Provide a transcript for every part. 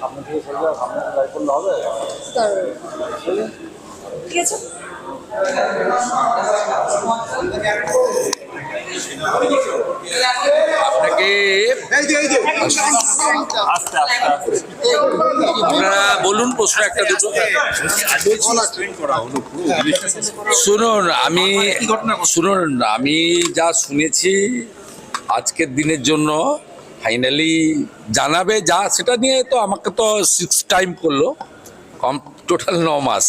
সামনে থেকে সামনে করলে হবে? ঠিক আছে। আপনারা বলুন প্রশ্ন একটা দুটো। শুনুন আমি শুনুন আমি যা শুনেছি আজকের দিনের জন্য ফাইনালি জানাবে যা, সেটা নিয়ে তো আমাকে তো সিক্স টাইম করল, কম টোটাল ন মাস।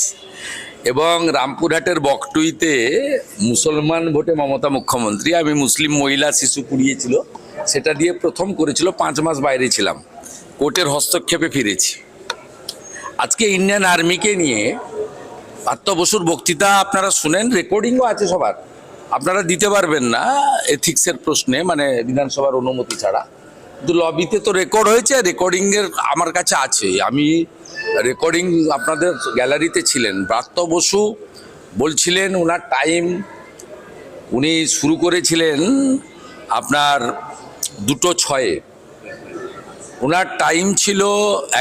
এবং রামপুরহাটের বকটুইতে মুসলমান ভোটে মমতা মুখ্যমন্ত্রী, আমি মুসলিম মহিলা শিশু পুড়িয়েছিল সেটা দিয়ে প্রথম করেছিল, পাঁচ মাস বাইরে ছিলাম। কোর্টের হস্তক্ষেপে ফিরেছি। আজকে ইন্ডিয়ান আর্মিকে নিয়ে পার্থ বসুর বক্তৃতা আপনারা শুনেন রেকর্ডিংও আছে সবার। আপনারা দিতে পারবেন না এথিক্সের প্রশ্নে মানে বিধানসভার অনুমতি ছাড়া। লবিতে তো রেকর্ড হয়েছে রেকর্ডিংয়ের আমার কাছে আছে। আমি রেকর্ডিং আপনাদের গ্যালারিতে ছিলেন। ব্রাত্য বসু বলছিলেন ওনার টাইম উনি শুরু করেছিলেন আপনার দুটো ছয়ে। ওনার টাইম ছিল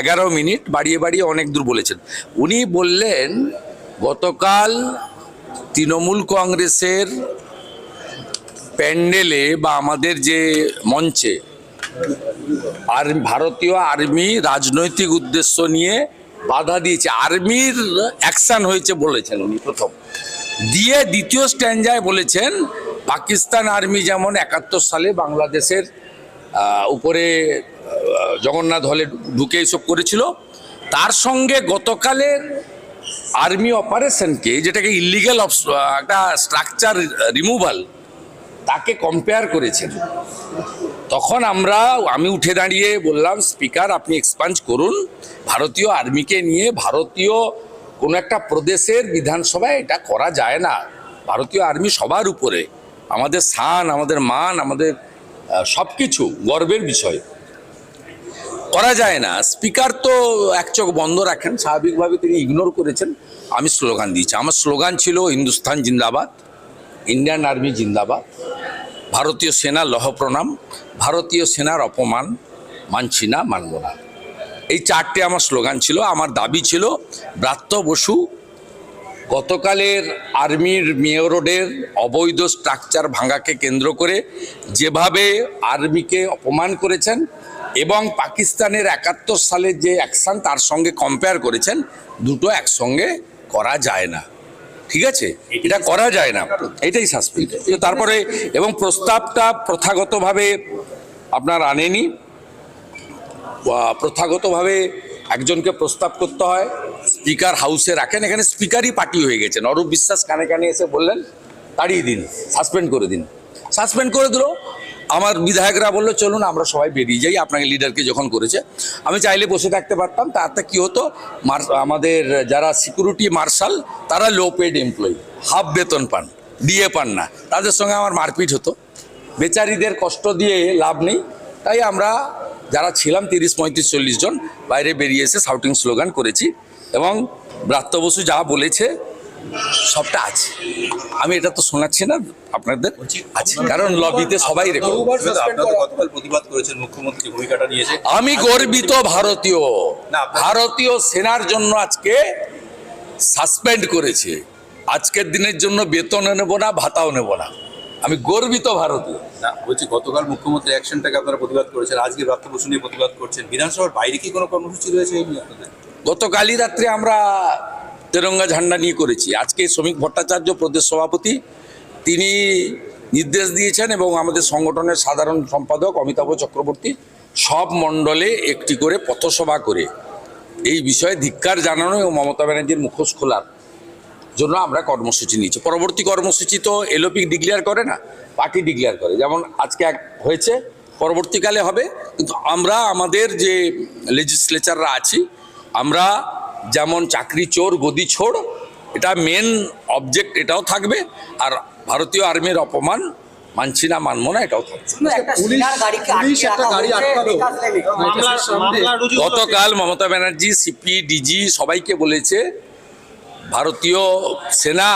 এগারো মিনিট, বাড়িয়ে বাড়িয়ে অনেক দূর বলেছেন। উনি বললেন, গতকাল তৃণমূল কংগ্রেসের প্যান্ডেলে বা আমাদের যে মঞ্চে আর ভারতীয় আর্মি রাজনৈতিক উদ্দেশ্য নিয়ে বাধা দিয়েছে। আর্মির অ্যাকশন হয়েছে বলেছেন উনি প্রথম। দিয়ে দ্বিতীয় স্ট্যান্ডায় বলেছেন, পাকিস্তান আর্মি যেমন একাত্তর সালে বাংলাদেশের উপরে জগন্নাথ হলে ঢুকে এইসব করেছিল। তার সঙ্গে গতকালের আর্মি অপারেশনকে, যেটাকে ইলিগাল একটা স্ট্রাকচার রিমুভাল, তাকে কম্পেয়ার করেছেন। তখন আমরা, আমি উঠে দাঁড়িয়ে বললাম, স্পিকার, আপনি এক্সপাঞ্জ করুন। ভারতীয় আর্মিকে নিয়ে ভারতীয় কোনো একটা প্রদেশের বিধানসভায় এটা করা যায় না। ভারতীয় আর্মি সবার উপরে। আমাদের স্থান, আমাদের মান, আমাদের সব কিছু গর্বের বিষয়। করা যায় না। স্পিকার তো এক চোখ বন্ধ রাখেন, স্বাভাবিকভাবে তিনি ইগনোর করেছেন। আমি স্লোগান দিয়েছি। আমার স্লোগান ছিল হিন্দুস্তান জিন্দাবাদ, ইন্ডিয়ান আর্মি জিন্দাবাদ। ভারতীয় সেনা লহ প্রণাম, ভারতীয় সেনার অপমান মানছি না, মানব না। এই চারটে আমার স্লোগান ছিল, আমার দাবি ছিল, ব্রাত্য বসু, গতকালের আর্মির মেয়র রোডের অবৈধ স্ট্রাকচার ভাঙাকে কেন্দ্র করে যেভাবে আর্মিকে অপমান করেছেন এবং পাকিস্তানের একাত্তর সালের যে অ্যাকশন তার সঙ্গে কম্পেয়ার করেছেন, দুটো একসঙ্গে করা যায় না। ঠিক আছে? এটা করা যায় না। এটাই সাসপেন্ড তারপরে এবং প্রস্তাবটা প্রথাগতভাবে আপনার আনেনি। প্রথাগতভাবে একজনকে প্রস্তাব করতে হয়। স্পিকার হাউসে রাখেন। এখানে স্পিকারই পার্টি হয়ে গেছেন। অরূপ বিশ্বাস কানে কানে এসে বললেন, তাড়িয়ে দিন, সাসপেন্ড করে দিন। সাসপেন্ড করে দিল। আমার বিধায়করা বলল, চলুন, আমরা সবাই বেরিয়ে যাই। আপনাকে লিডারকে যখন করেছে, আমি চাইলে বসে থাকতে পারতাম। তাতে কি হতো আমাদের যারা সিকিউরিটি মার্শাল তারা লো পেড এমপ্লয়ি হাফ বেতন পান ডিএ পান না। তাদের সঙ্গে আমার মারপিট হতো। বেচারিদের কষ্ট দিয়ে লাভ নেই। তাই আমরা যারা ছিলাম, তিরিশ, পঁয়ত্রিশ, চল্লিশ জন, বাইরে বেরিয়ে এসে সাউটিং স্লোগান করেছি এবং ব্রাত্য বসু যা বলেছে সবটা আছে। আমি এটা তো শোনাচ্ছি না আপনাদের আছে। কারণ লবিতে সবাই প্রতিবাদ করেছেন মুখ্যমন্ত্রী ভূমিকাটা নিয়েছে আমি গর্বিত ভারতীয়। না, ভারতীয় সেনার জন্য আজকে সাসপেন্ড করেছে। আজকের দিনের জন্য বেতন নেব না ভাতাও নেব না। আমি গর্বিত ভারতীয়। না বলছি গতকাল মুখ্যমন্ত্রী অ্যাকশনটাকে আপনারা প্রতিবাদ করেছেন আজকে রাত্র বসু নিয়ে প্রতিবাদ করছেন। বিধানসভার বাইরে কি কোনো কর্মসূচি রয়েছে গতকালই রাত্রে আমরা তেরঙ্গা ঝান্ডা নিয়ে করেছি। আজকে শ্রমিক ভট্টাচার্য প্রদেশ সভাপতি, তিনি নির্দেশ দিয়েছেন এবং আমাদের সংগঠনের সাধারণ সম্পাদক অমিতাভ চক্রবর্তী সব মণ্ডলে একটি করে পথসভা করে এই বিষয়ে ধিক্কার জানানো এবং মমতা ব্যানার্জির মুখোশ খোলার জন্য আমরা কর্মসূচি নিয়েছি। পরবর্তী কর্মসূচি তো এলোপি ডিক্লেয়ার করে না, পার্টি ডিক্লেয়ার করে। যেমন আজকে এক হয়েছে, পরবর্তীকালে হবে। কিন্তু আমরা, আমাদের যে লেজিসলেচাররা আছি, আমরা যেমন চাকরি চোর গদি ছোড় এটা মেন অবজেক্ট এটাও থাকবে। আর ভারতীয় আর্মির অপমান মানছি না মানবো না এটাও গতকাল মমতা ব্যানার্জি সিপি ডিজি সবাইকে বলেছে ভারতীয় সেনা